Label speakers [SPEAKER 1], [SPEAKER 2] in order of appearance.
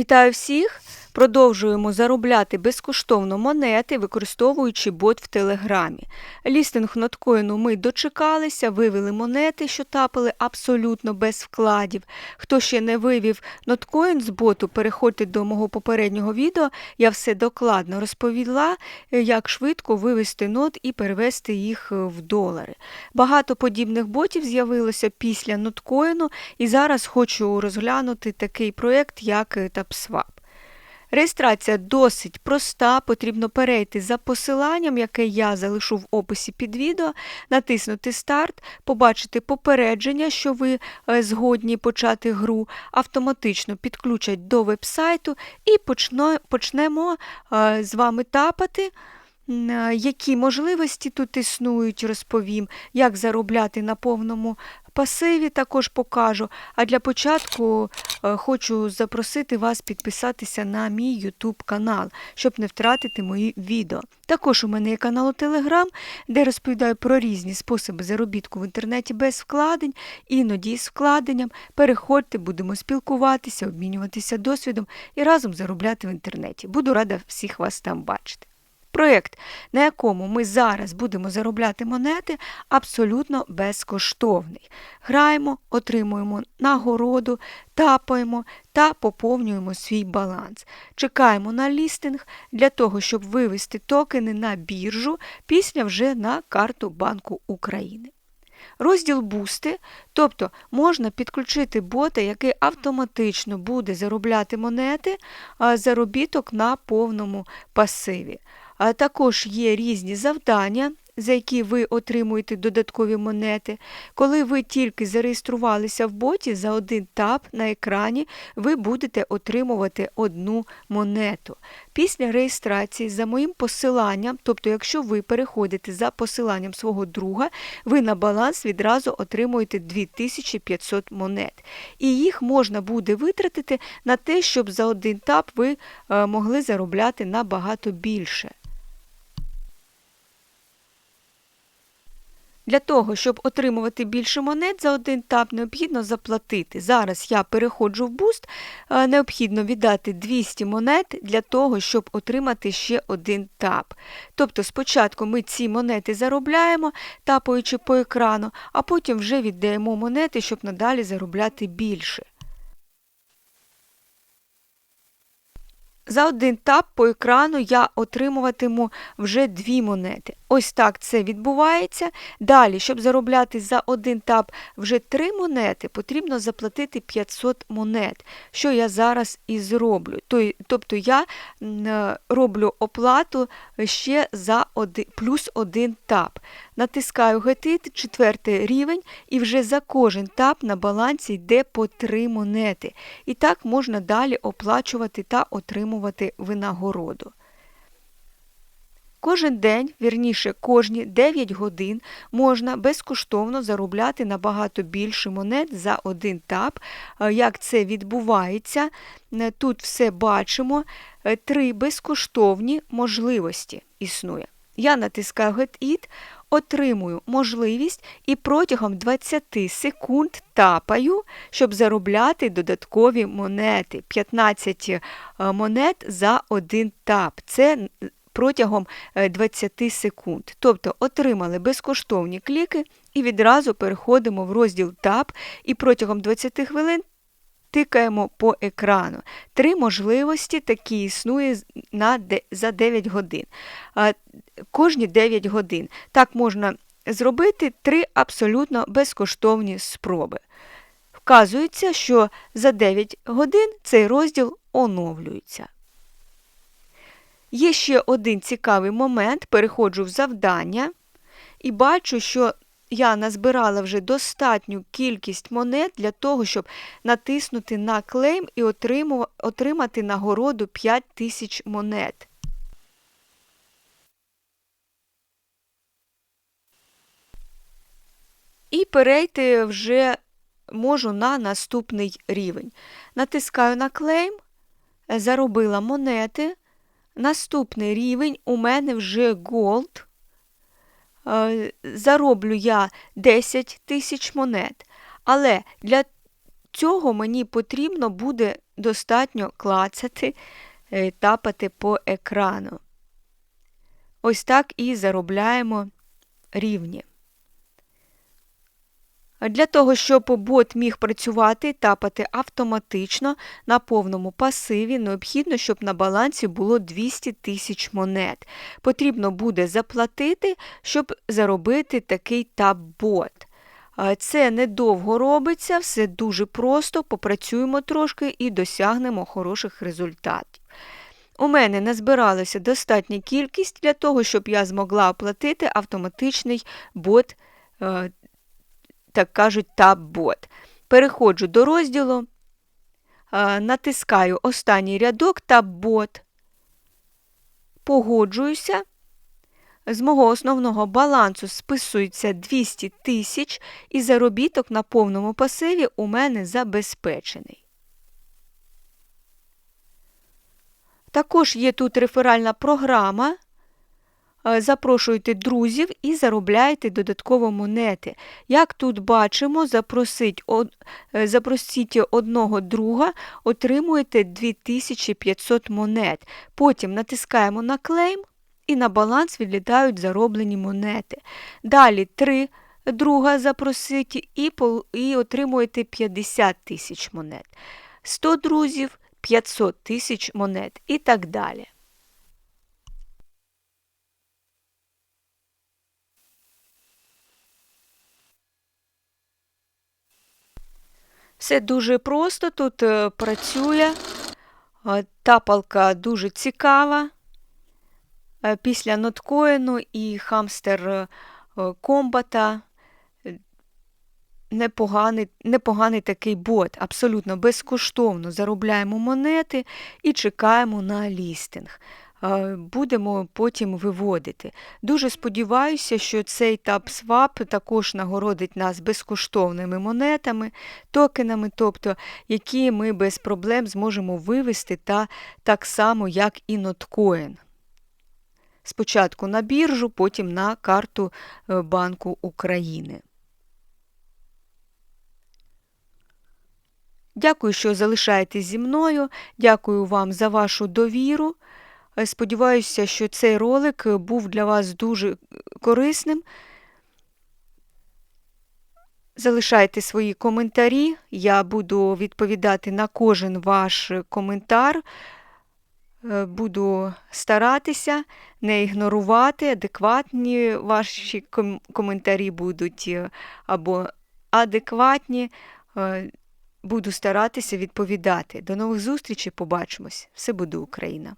[SPEAKER 1] Вітаю всіх! Продовжуємо заробляти безкоштовно монети, використовуючи бот в Телеграмі. Лістинг ноткоїну ми дочекалися, вивели монети, що тапали абсолютно без вкладів. Хто ще не вивів ноткоін з боту, переходьте до мого попереднього відео. Я все докладно розповіла, як швидко вивести нот і перевести їх в долари. Багато подібних ботів з'явилося після ноткоїну, і зараз хочу розглянути такий проєкт, як TapSwap. Реєстрація досить проста, потрібно перейти за посиланням, яке я залишу в описі під відео, натиснути Старт, побачити попередження, що ви е, згодні почати гру, автоматично підключать до вебсайту і почнемо е, з вами тапати. Е, які можливості тут існують, розповім, як заробляти на повному пасиві, також покажу. А для початку е, хочу запросити вас підписатися на мій YouTube канал, щоб не втратити мої відео. Також у мене є канал у Telegram, де розповідаю про різні способи заробітку в інтернеті без вкладень, іноді з вкладенням. Переходьте, будемо спілкуватися, обмінюватися досвідом і разом заробляти в інтернеті. Буду рада всіх вас там бачити. Проєкт, на якому ми зараз будемо заробляти монети, абсолютно безкоштовний. Граємо, отримуємо нагороду, тапаємо та поповнюємо свій баланс. Чекаємо на лістинг для того, щоб вивести токени на біржу після вже на карту Банку України. Розділ бусти, тобто можна підключити бота, який автоматично буде заробляти монети, заробіток на повному пасиві. Також є різні завдання, за які ви отримуєте додаткові монети. Коли ви тільки зареєструвалися в боті, за один тап на екрані ви будете отримувати одну монету. Після реєстрації за моїм посиланням, тобто, якщо ви переходите за посиланням свого друга, ви на баланс відразу отримуєте 2500 монет. І їх можна буде витратити на те, щоб за один тап ви е, могли заробляти набагато більше. Для того, щоб отримувати більше монет за один тап, необхідно заплатити. Зараз я переходжу в буст, е, необхідно віддати 200 монет для того, щоб отримати ще один тап. Тобто спочатку ми ці монети заробляємо, тапаючи по екрану, а потім вже віддаємо монети, щоб надалі заробляти більше. За один тап по екрану я отримуватиму вже дві монети. Ось так це відбувається. Далі, щоб заробляти за один тап вже три монети, потрібно заплатити 500 монет, що я зараз і зроблю. Тобто я е, роблю оплату ще за один, плюс один тап. Натискаю Get четвертий рівень, і вже за кожен тап на балансі йде по три монети. І так можна далі оплачувати та отримувати винагороду. Кожен день, вірніше, кожні 9 годин можна безкоштовно заробляти набагато більше монет за один тап. Е, як це відбувається, е, тут все бачимо. Е, три безкоштовні можливості існує. Я натискаю Get It, отримую можливість і протягом 20 секунд тапаю, щоб заробляти додаткові монети. 15 монет за один тап. Це протягом 20 е, секунд. Тобто отримали безкоштовні кліки і відразу переходимо в розділ Тап і протягом 20 хвилин. Тикаємо по екрану. Три можливості такі існує на, за 9 годин. Кожні 9 годин. Так можна зробити три абсолютно безкоштовні спроби. Вказується, що за 9 годин цей розділ оновлюється. Є ще один цікавий момент, переходжу в завдання і бачу, що я назбирала вже достатню кількість монет для того, щоб натиснути на клейм і отримати нагороду 5000 монет. І перейти вже можу на наступний рівень. Натискаю на клейм, заробила монети. Наступний рівень у мене вже Gold. Е, зароблю я 10 тисяч монет. Але для цього мені потрібно буде достатньо клацати, е, тапати по екрану. Ось так і заробляємо рівні. Для того, щоб бот міг працювати і тапати автоматично на повному пасиві, необхідно, щоб на балансі було 200 тисяч монет. Потрібно буде заплатити, щоб заробити такий тап-бот. Це недовго робиться, все дуже просто, попрацюємо трошки і досягнемо хороших результатів. У мене назбиралася достатня кількість для того, щоб я змогла оплатити автоматичний бот е, так кажуть, таб-бот. Переходжу до розділу, натискаю останній рядок таб-бот, погоджуюся. З мого основного балансу списується 200 тисяч і заробіток на повному пасиві у мене забезпечений. Також є тут реферальна програма. Е, запрошуйте друзів і заробляйте додатково монети. Як тут бачимо, е, запросіть одного друга, отримуєте 2500 монет. Потім натискаємо на клейм і на баланс відлітають зароблені монети. Далі три друга запросіть і отримуєте 50 тисяч монет. 100 друзів 500 тисяч монет і так далі. Все дуже просто тут е, працює. Е, тапалка дуже цікава. Е, після ноткоїну і хамстер комбата. Непоганий непоганий такий бот, абсолютно безкоштовно заробляємо монети і чекаємо на лістинг будемо потім виводити. Дуже сподіваюся, що цей TapSwap також нагородить нас безкоштовними монетами, токенами, тобто, які ми без проблем зможемо вивести та так само, як і ноткоін. Спочатку на біржу, потім на карту е, Банку України. Дякую, що залишаєтесь зі мною. Дякую вам за вашу довіру. Е, сподіваюся, що цей ролик е, був для вас дуже корисним. Залишайте свої коментарі, я буду відповідати на кожен ваш коментар. Е, буду старатися не ігнорувати, адекватні ваші коментарі будуть або адекватні. Буду старатися відповідати. До нових зустрічей, побачимось! Все буде Україна!